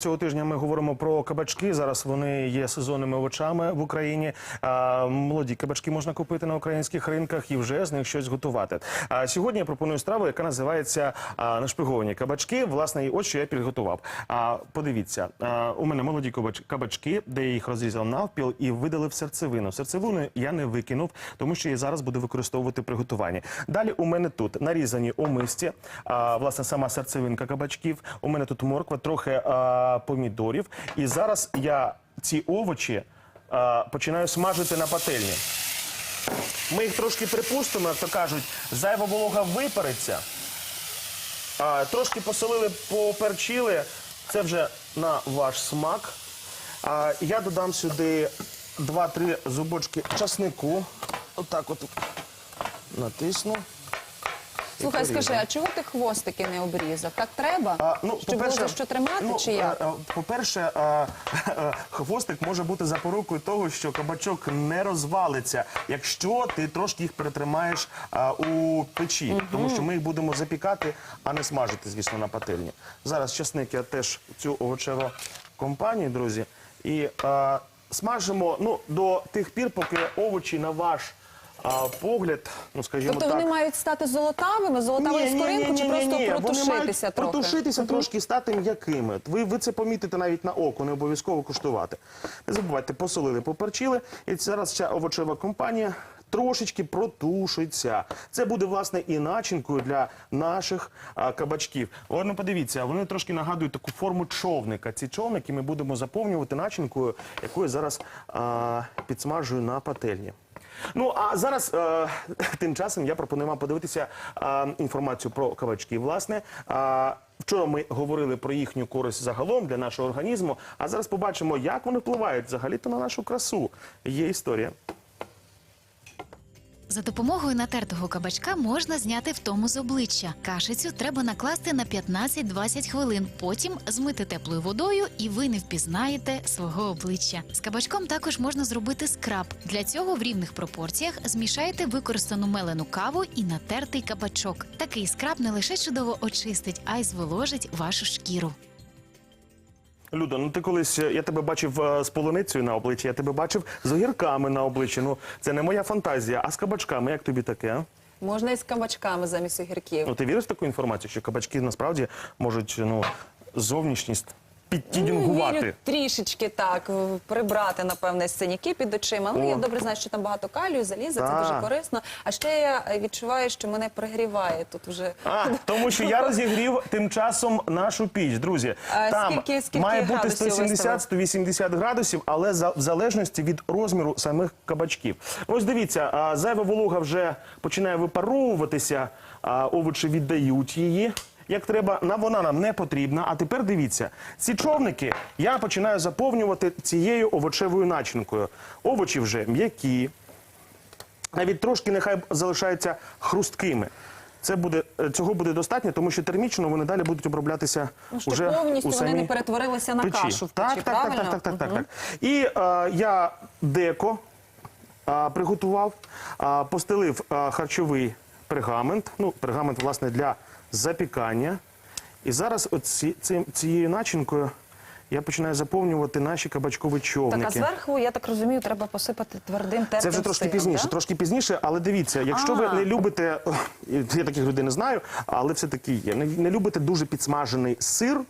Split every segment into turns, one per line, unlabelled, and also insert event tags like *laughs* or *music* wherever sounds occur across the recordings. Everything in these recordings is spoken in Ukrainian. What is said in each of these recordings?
Цього тижня ми говоримо про кабачки. Зараз вони є сезонними овочами в Україні. А, молоді кабачки можна купити на українських ринках і вже з них щось готувати. А сьогодні я пропоную страву, яка називається а, нашпиговані кабачки. Власне, і от що я підготував. А, подивіться, а, у мене молоді кабач- кабачки, де я їх розрізав навпіл і видалив серцевину. Серцевину я не викинув, тому що її зараз буду використовувати при готуванні. Далі у мене тут нарізані у мисці, а, власне, сама серцевинка кабачків. У мене тут морква, трохи а, помідорів. І зараз я ці овочі а, починаю смажити на пательні. Ми їх трошки припустимо, як то кажуть, зайва волога випариться. А, трошки посолили, поперчили. Це вже на ваш смак. А, я додам сюди 2-3 зубочки часнику. Отак от натисну.
Слухай, скажи, а чого ти хвостики не обрізав? Так треба?
А, ну,
Щоб було за що тримати,
ну,
чи як?
е, е, По-перше, е, хвостик може бути запорукою того, що кабачок не розвалиться, якщо ти трошки їх перетримаєш у печі, тому що ми їх будемо запікати, а не смажити, звісно, на пательні. Зараз часник я теж цю овочеву компанію, друзі, і смажимо ну, до тих пір, поки овочі на ваш. Е, погляд, ну скажімо
Тобто
так,
вони мають стати золотавими, золотавою скоринку, чи просто протушитися трохи?
Протушитися трошки, стати м'якими. Ви, ви це помітите навіть на око, не обов'язково куштувати. Не забувайте, посолили, поперчили. І зараз ця овочева компанія трошечки протушиться. Це буде, власне, і начинкою для наших а, кабачків. От, ну, подивіться, вони трошки нагадують таку форму човника. Ці човники ми будемо заповнювати начинкою, яку я зараз а, підсмажую на пательні. Ну а зараз е, *laughs* тим часом я пропоную вам подивитися е, інформацію про кавачки. Власне, е, вчора ми говорили про їхню користь загалом для нашого організму. А зараз побачимо, як вони впливають взагалі-то на нашу красу. Є історія.
За допомогою натертого кабачка можна зняти втому з обличчя. Кашицю треба накласти на 15-20 хвилин. Потім змити теплою водою, і ви не впізнаєте свого обличчя. З кабачком також можна зробити скраб. Для цього в рівних пропорціях змішайте використану мелену каву і натертий кабачок. Такий скраб не лише чудово очистить, а й зволожить вашу шкіру.
Люда, ну ти колись е, я тебе бачив е, з полуницею на обличчі, я тебе бачив з огірками на обличчі. Ну це не моя фантазія, а з кабачками. Як тобі таке? А?
Можна і з кабачками замість огірків.
Ну ти віриш в таку інформацію, що кабачки насправді можуть ну зовнішність
Ну, трішечки так прибрати, напевне, синяки під очима. Ну,
О.
я добре знаю, що там багато калію, заліза, це дуже корисно. А ще я е, відчуваю, що мене пригріває тут вже.
А, тому що я розігрів тим часом нашу піч, друзі.
А
Там
скільки- скільки
має бути
градусів
170-180 градусів, але за, в залежності від розміру самих кабачків. Ось дивіться, а, зайва волога вже починає випаровуватися, а, овочі віддають її. Як треба, на вона нам не потрібна. А тепер дивіться, ці човники я починаю заповнювати цією овочевою начинкою. Овочі вже м'які, навіть трошки нехай залишаються хрусткими. Це буде е, цього буде достатньо, тому що термічно вони далі будуть оброблятися
Ну, що
уже
повністю
у
вони не перетворилися на
печі.
кашу в
так,
печі,
так, так,
правильно?
так, так, так, так, так. І е, я деко е, приготував, е, постелив е, харчовий пергамент. Ну, пергамент, власне, для запікання. І зараз оці, ці, цією начинкою я починаю заповнювати наші кабачкові човники.
Так, а зверху, я так розумію, треба посипати твердим тертим
Це вже трошки
сиром,
пізніше,
так?
трошки пізніше, але дивіться, якщо ви
А.
не любите, я таких людей не знаю, але все таки є. Не, не любите дуже підсмажений сир.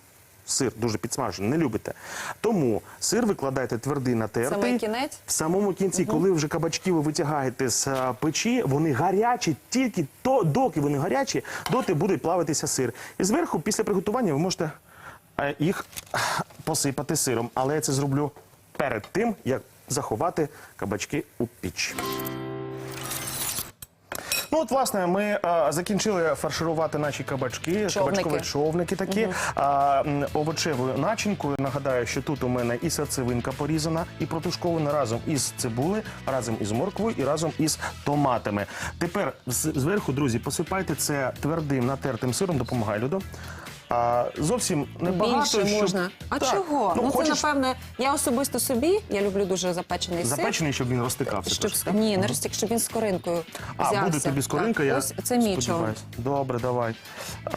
Сир дуже підсмажений, не любите. Тому сир викладайте твердий натертий.
Самий кінець?
В самому кінці, коли вже кабачки ви витягаєте з а, печі, вони гарячі, тільки то, доки вони гарячі, доти буде плавитися сир. І зверху, після приготування, ви можете е, їх посипати сиром. Але я це зроблю перед тим, як заховати кабачки у піч. Ну от власне ми а, закінчили фарширувати наші кабачки,
Човники.
кабачкові човники такі а, м, овочевою начинкою. Нагадаю, що тут у мене і серцевинка порізана, і протушкована разом із цибули, разом із морквою і разом із томатами. Тепер з- зверху, друзі, посипайте це твердим натертим сиром. Допомагай Людо. А, зовсім небагато.
Більше
щоб-
можна. А
Так.
чого? Ну,
хочеш
це напевне. Я особисто собі. Я люблю дуже запечений сир.
запечений, щоб він розтикався.
Щоб
трошки,
ні, не розтік, щоб він з коринкою
А,
взявся.
буде тобі скоринка,
Так,
я
Ось це мій човн.
сподіваюсь. Добре, давай.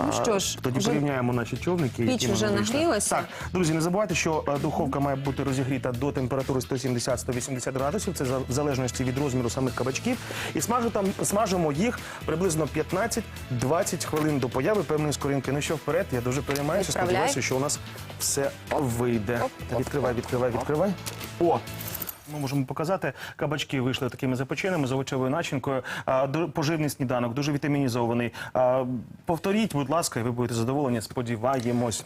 Ну що ж,
тоді
вже
порівняємо наші човники.
піч
які
вже нагрілася.
Так, друзі, не забувайте, що е, духовка має бути розігріта до температури 170-180 градусів. Це за- в залежності від розміру самих кабачків. І смажу там, смажимо їх приблизно 15-20 хвилин до появи певної скоринки. Ну що вперед, я дуже переймаюся.
Відправляй.
Сподіваюся, що у нас все вийде. Відкривай, відкривай, відкривай. О! Ми можемо показати, кабачки вийшли такими запеченими з овочевою начинкою. А, ду- Поживний сніданок, дуже вітамінізований. А, Повторіть, будь ласка, і ви будете задоволені. Сподіваємось.